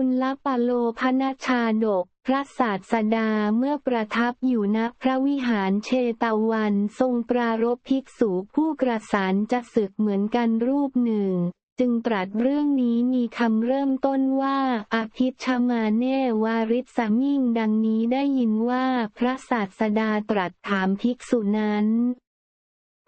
จุลปโลพนชาดก พระศาสดาเมื่อประทับอยู่ณพระวิหารเชตวัน ทรงปรารภภิกษุผู้กระสานจะศึกเหมือนกันรูปหนึ่ง จึงตรัสเรื่องนี้มีคำเริ่มต้นว่าอภิชมาเนวาริสมิ่งดังนี้ได้ยินว่าพระศาสดาตรัสถามภิกษุนั้น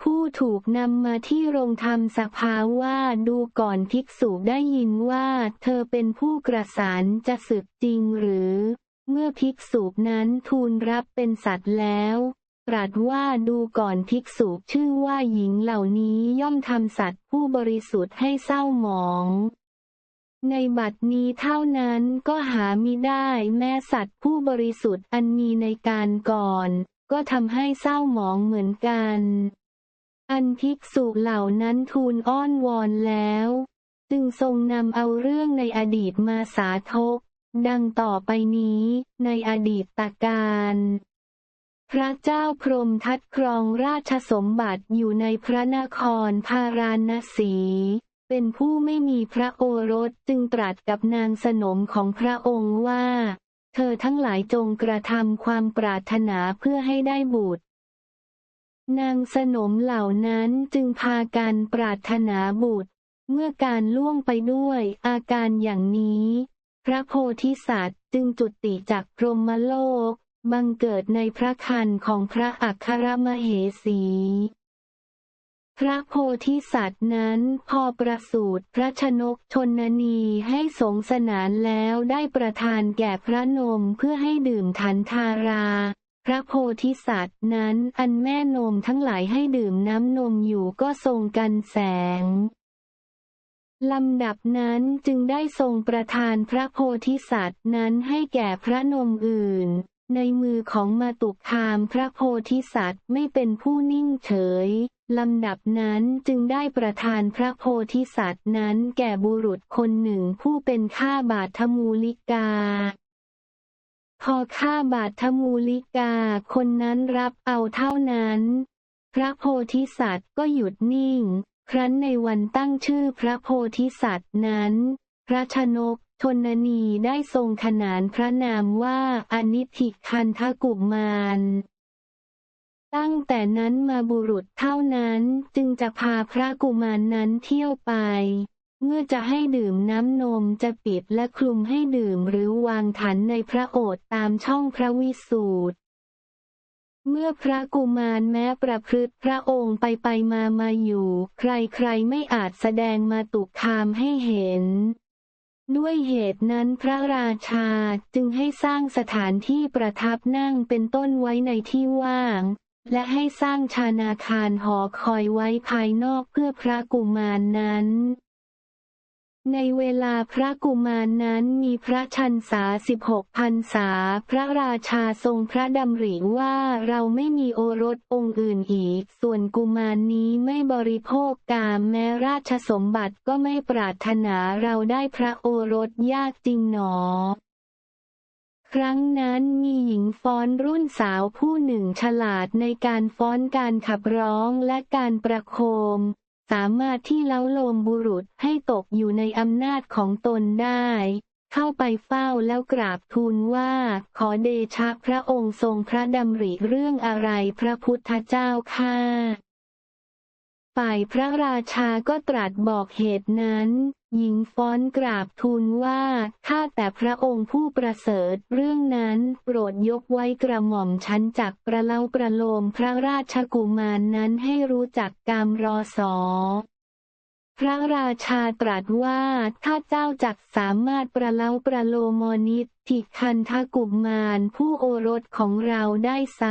ผู้ถูกนำมาที่โรงธรรมสภาว่าดูก่อนภิกษุได้ยินว่า เธอเป็นผู้กระสานจะศึกจริงหรือ เมื่อภิกษุนั้นทูลรับเป็นสัตว์แล้วตรัสว่าดูก่อนภิกษุชื่อว่าหญิงเหล่านี้ย่อมทำสัตว์ผู้บริสุทธิ์ให้เศร้าหมอง ในบัดนี้เท่านั้นก็หามิได้แม้สัตว์ผู้บริสุทธิ์อันมีในการก่อน ก็ทำให้เศร้าหมองเหมือนกัน อันภิกษุเหล่านั้นทูลอ้อนวอนแล้ว จึงทรงนำเอาเรื่องในอดีตมาสาธก ดังต่อไปนี้ในอดีตตการ พระเจ้าพรมทัดครองราชสมบัติอยู่ในพระนครพาราณสีเป็นผู้ไม่มีพระโอรสจึงตรัสกับนางสนมของพระองค์ว่า เธอทั้งหลายจงกระทำความปรารถนาเพื่อให้ได้บุตร นางสนมเหล่านั้นจึงพากันปรารถนาบุตร เมื่อการล่วงไปด้วยอาการอย่างนี้ พระโพธิสัตว์จึงจุติจากพรหมโลก บังเกิดในพระคันของพระอัครมเหสี พระโพธิสัตว์นั้นพอประสูติพระชนกชนนีให้สงสนานแล้วได้ประทานแก่พระนมเพื่อให้ดื่มทันทารา พระโพธิสัตว์นั้นอันแม่นมทั้งหลายให้ดื่มน้ำนมอยู่ก็ทรงกันแสงลำดับนั้นจึงได้ทรงประทานพระโพธิสัตว์นั้นให้แก่พระนมอื่น ในมือของมาตุคามพระโพธิสัตว์ไม่เป็นผู้นิ่งเฉยลำดับนั้นจึงได้ประทานพระโพธิสัตว์นั้นแก่บุรุษคนหนึ่งผู้เป็นข้าบาทมูลิกา พอข้าบาทมูลิกาคนนั้นรับเอาเท่านั้น พระโพธิสัตว์ก็หยุดนิ่ง ครั้นในวันตั้งชื่อพระโพธิสัตว์นั้น พระชนกชนนีได้ทรงขนานพระนามว่าอนิธิคันทกุมารตั้งแต่นั้นมาบุรุษเท่านั้นจึงจะพาพระกุมารนนั้นเที่ยวไป เมื่อจะให้ดื่มน้ำนมจะปิดและคลุมให้ดื่มหรือวางถันในพระโอษฐ์ตามช่องพระวิสูตร เมื่อพระกุมารแม้ประพฤติพระองค์ไปไปมามาอยู่ ใครๆไม่อาจแสดงมาตุคามให้เห็น ด้วยเหตุนั้นพระราชาจึงให้สร้างสถานที่ประทับนั่งเป็นต้นไว้ในที่ว่างและให้สร้างชานาคารหอคอยไว้ภายนอกเพื่อพระกุมารนั้น ในเวลาพระกุมารนั้นมีพระชันษาสิบหกพันษา พระราชาทรงพระดำริว่าเราไม่มีโอรสองค์อื่นอีก ส่วนกุมารนี้ไม่บริโภคกามแม้ราชสมบัติก็ไม่ปรารถนาเราได้พระโอรสยากจริงหนอครั้งนั้นมีหญิงฟ้อนรุ่นสาวผู้หนึ่งฉลาดในการฟ้อนการขับร้องและการประโคม สามารถที่เล้าโลมบุรุษให้ตกอยู่ในอำนาจของตนได้ เข้าไปเฝ้าแล้วกราบทูลว่า ขอเดชะพระองค์ทรงพระดำริเรื่องอะไรพระพุทธเจ้าข้าฝ่ายพระราชาก็ตรัสบอกเหตุนั้น หญิงฟ้อนกราบทูลว่า ข้าแต่พระองค์ผู้ประเสริฐ เรื่องนั้นโปรดยกไว้กระหม่อมชั้นจักประเล่าประโลมพระราชกุมารนนั้นให้รู้จักกามรอสอ พระราชาตรัสว่า ถ้าเจ้าจักสามารถประเล่าประโลมนิธิคันทกุมารผู้โอรสของเราได้ไซ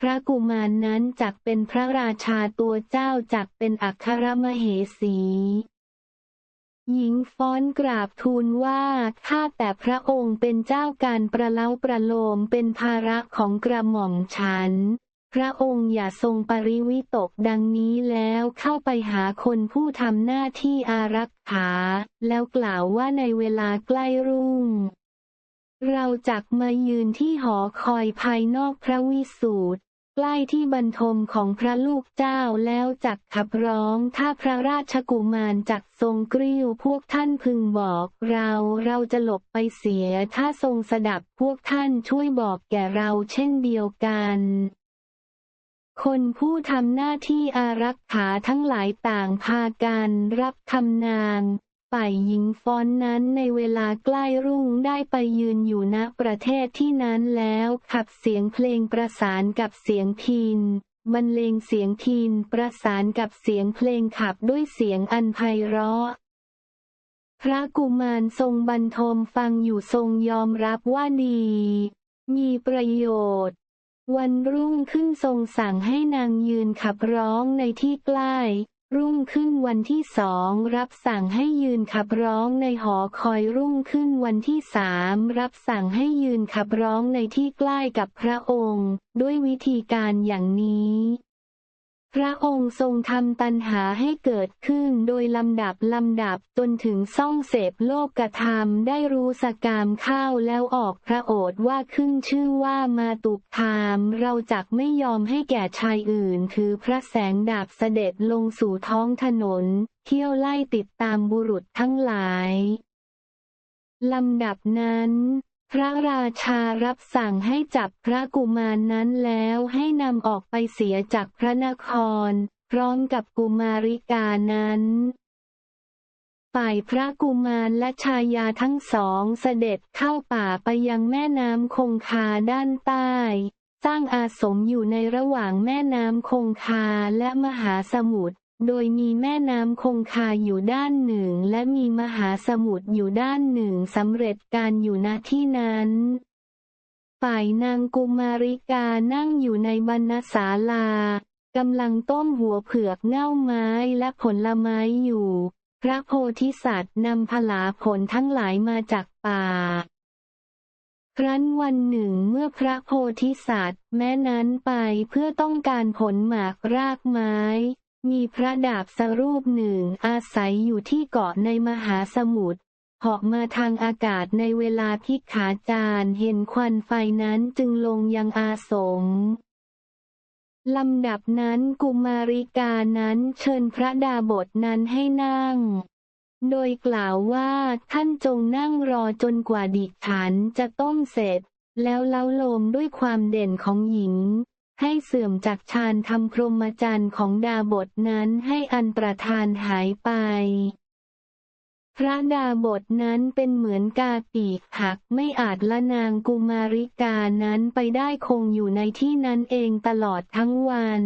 พระกุมารนั้นจักเป็นพระราชาตัวเจ้าจักเป็นอัครมเหสี หญิงฟ้อนกราบทูลว่าข้าแต่พระองค์เป็นเจ้าการประเล้าประโลมเป็นภาระของกระหม่อมฉัน พระองค์อย่าทรงปริวิตกดังนี้แล้วเข้าไปหาคนผู้ทำหน้าที่อารักขา แล้วกล่าวว่าในเวลาใกล้รุ่ง เราจักมายืนที่หอคอยภายนอกพระวิสูตร ใกล้ที่บรรทมของพระลูกเจ้าแล้วจักขับร้อง ถ้าพระราชกุมารจักทรงกริ้วพวกท่านพึงบอก เราเราจะหลบไปเสีย ถ้าทรงสดับพวกท่านช่วยบอกแก่เราเช่นเดียวกันคนผู้ทำหน้าที่อารักขาทั้งหลายต่างพากันรับคำนาง ฝ่ายหญิงฟ้อนนั้นในเวลาใกล้รุ่งได้ไปยืนอยู่ณประเทศที่นั้นแล้วขับเสียงเพลงประสานกับเสียงพินบรรเลงเสียงพินประสานกับเสียงเพลงขับด้วยเสียงอันไพเราะพระกุมารทรงบรรทมฟังอยู่ทรงยอมรับว่าดี มีประโยชน์ วันรุ่งขึ้นทรงสั่งให้นางยืนขับร้องในที่ใกล้ รุ่งขึ้นวันที่สองรับสั่งให้ยืนขับร้องในหอคอยรุ่งขึ้นวันที่สามรับสั่งให้ยืนขับร้องในที่ใกล้กับพระองค์ ด้วยวิธีการอย่างนี้ พระองค์ทรงทำตัณหาให้เกิดขึ้นโดยลำดับลำดับจนถึงซ่องเสพโลกกระทำได้รู้สกามเข้าแล้วออกพระโอษว่าขึ้นชื่อว่ามาตุกทามเราจักไม่ยอมให้แก่ชายอื่น ถือพระแสงดาบเสด็จลงสู่ท้องถนน เที่ยวไล่ติดตามบุรุษทั้งหลายลำดับนั้น พระราชารับสั่งให้จับพระกุมารนนั้นแล้วให้นำออกไปเสียจากพระนคร พร้อมกับกุมาริกานั้น ฝ่ายพระกุมารและชายาทั้งสองเสด็จเข้าป่าไปยังแม่น้ำคงคาด้านใต้ สร้างอาสมอยู่ในระหว่างแม่น้ำคงคาและมหาสมุทร โดยมีแม่น้ำคงคาอยู่ด้านหนึ่ง และมีมหาสมุทรอยู่ด้านหนึ่งสำเร็จการอยู่ณที่นั้น ฝ่ายนางกุมาริกานั่งอยู่ในบรรณศาลากำลังต้มหัวเผือกเง่าไม้และผลไม้อยู่ พระโพธิสัตว์นำผลาผลทั้งหลายมาจากป่า ครั้นวันหนึ่งเมื่อพระโพธิสัตว์แม้นั้นไปเพื่อต้องการผลหมากรากไม้ มีพระดาบสรูปหนึ่งอาศัยอยู่ที่เกาะในมหาสมุทรเหาะมาทางอากาศในเวลาพิกขาจารเห็นควันไฟนั้นจึงลงยังอาสมลำดับนั้นกุมาริกานั้นเชิญพระดาบทนั้นให้นั่ง โดยกล่าวว่าท่านจงนั่งรอจนกว่าดิฉันจะต้มเสร็จ แล้วเล้าโลมด้วยความเด่นของหญิง ให้เสื่อมจากฌานทำพรหมจรรย์ของดาบทนั้นให้อันประธานหายไป พระดาบทนั้นเป็นเหมือนกาปีกหักไม่อาจละนางกุมาริกานั้นไปได้คงอยู่ในที่นั้นเองตลอดทั้งวัน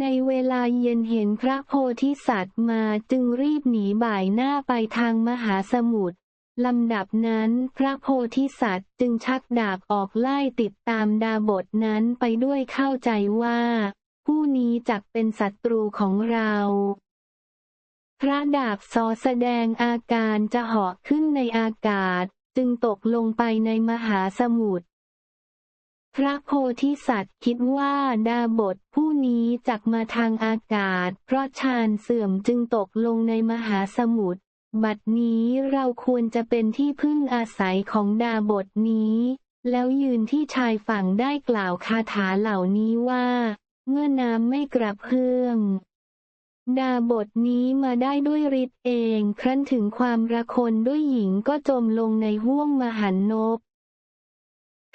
ในเวลาเย็นเห็นพระโพธิสัตว์มาจึงรีบหนีบ่ายหน้าไปทางมหาสมุทร ลำดับนั้นพระโพธิสัตว์จึงชักดาบออกไล่ติดตามดาบทนั้นไปด้วยเข้าใจว่า ผู้นี้จักเป็นศัตรูของเรา พระดาบซอแสดงอาการจะเหาะขึ้นในอากาศ จึงตกลงไปในมหาสมุทรพระโพธิสัตว์คิดว่าดาบทผู้นี้จักมาทางอากาศ เพราะฌานเสื่อมจึงตกลงในมหาสมุทร บัดนี้เราควรจะเป็นที่พึ่งอาศัยของดาบทนี้ แล้วยืนที่ชายฝั่งได้กล่าวคาถาเหล่านี้ว่า เมื่อน้ำไม่กระเพื่อมดาบทนี้มาได้ด้วยฤทธิ์เอง ครั้นถึงความระคนด้วยหญิงก็จมลงในห้วงมหันนบ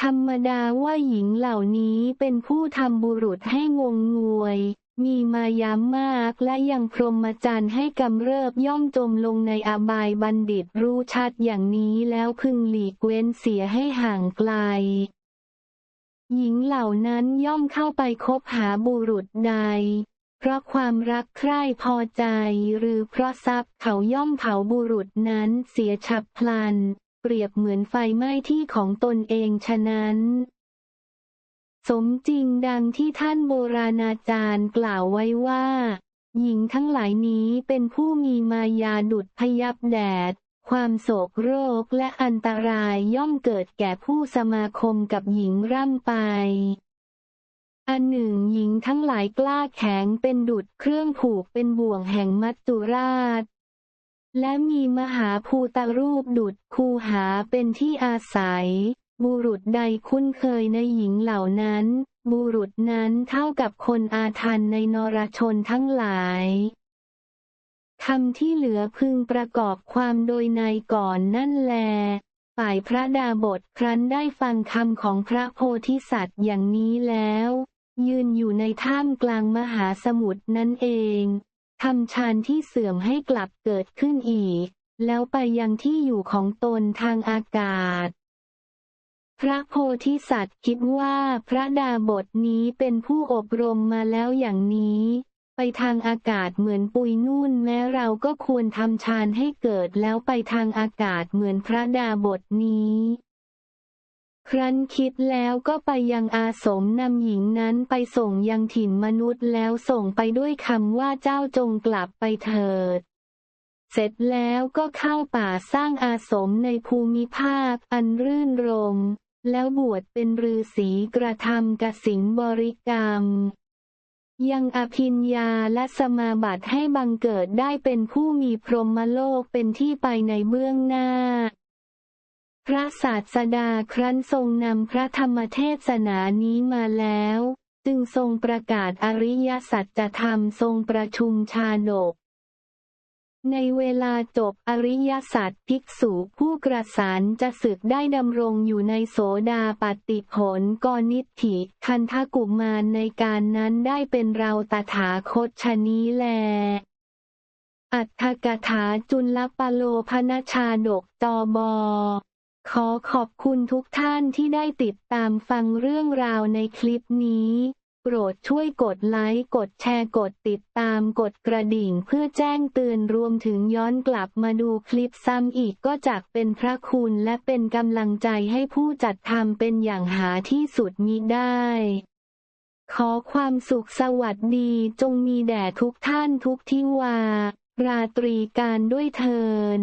ธรรมดาว่าหญิงเหล่านี้เป็นผู้ทำบุรุษให้งงงวยมีมายามมากและยังพรหมจรรย์ให้กำเริบย่อมจมลงในอบายบัณฑิตรู้ชัดอย่างนี้แล้วพึงหลีกเว้นเสียให้ห่างไกล หญิงเหล่านั้นย่อมเข้าไปคบหาบุรุษใด เพราะความรักใคร่พอใจหรือเพราะทรัพย์เขาย่อมเผาบุรุษนั้นเสียฉับพลัน เปรียบเหมือนไฟไหม้ที่ของตนเองฉะนั้น สมจริงดังที่ท่านโบราณอาจารย์กล่าวไว้ว่า หญิงทั้งหลายนี้เป็นผู้มีมายาดุดพยับแดด ความโศกโรคและอันตรายย่อมเกิดแก่ผู้สมาคมกับหญิงร่ำไปอันหนึ่งหญิงทั้งหลายกล้าแข็งเป็นดุดเครื่องผูกเป็นบ่วงแห่งมัจจุราช และมีมหาภูตรูปดุดคูหาเป็นที่อาศัย บุรุษใดคุ้นเคยในหญิงเหล่านั้น บุรุษนั้นเท่ากับคนอาทันในนรชนทั้งหลายคำที่เหลือพึงประกอบความโดยในก่อนนั่นแล ฝ่ายพระดาบทครั้นได้ฟังคำของพระโพธิสัตว์อย่างนี้แล้ว ยืนอยู่ในท่ามกลางมหาสมุทรนั่นเองทำฌานที่เสื่อมให้กลับเกิดขึ้นอีก แล้วไปยังที่อยู่ของตนทางอากาศ พระโพธิสัตว์คิดว่าพระดาบทนี้เป็นผู้อบรมมาแล้วอย่างนี้ ไปทางอากาศเหมือนปุยนุ่นแม้เราก็ควรทำฌานให้เกิดแล้วไปทางอากาศเหมือนพระดาบทนี้ ครั้นคิดแล้วก็ไปยังอาสมนำหญิงนั้นไปส่งยังถิ่นมนุษย์แล้วส่งไปด้วยคำว่าเจ้าจงกลับไปเถิดเสร็จแล้วก็เข้าป่าสร้างอาสมในภูมิภาคอันรื่นรม แล้วบวชเป็นฤาษีกระทำกสินบริกรรม ยังอภิญญาและสมาบัติให้บังเกิดได้เป็นผู้มีพรหมโลกเป็นที่ไปในเบื้องหน้า พระศาสดาครั้นทรงนำพระธรรมเทศนานี้มาแล้ว จึงทรงประกาศอริยสัจธรรมทรงประชุมชาดก ในเวลาจบอริยศาสัจภิกษุผู้กระสานจะศึกได้ดำรงอยู่ในโสดาปฏิผลกนิธิคันทกุมารในการนั้นได้เป็นเราตถาคตชนี้แล อัตถกถาจุลปโลพนชาดกจอบอขอขอบคุณทุกท่านที่ได้ติดตามฟังเรื่องราวในคลิปนี้ โปรดช่วยกดไลค์ กดแชร์ กดติดตาม กดกระดิ่งเพื่อแจ้งเตือนรวมถึงย้อนกลับมาดูคลิปซ้ำอีกก็จักเป็นพระคุณและเป็นกำลังใจให้ผู้จัดทำเป็นอย่างหาที่สุดมิได้ ขอความสุขสวัสดีจงมีแด่ทุกท่านทุกที่วา ราตรีการด้วยเทิน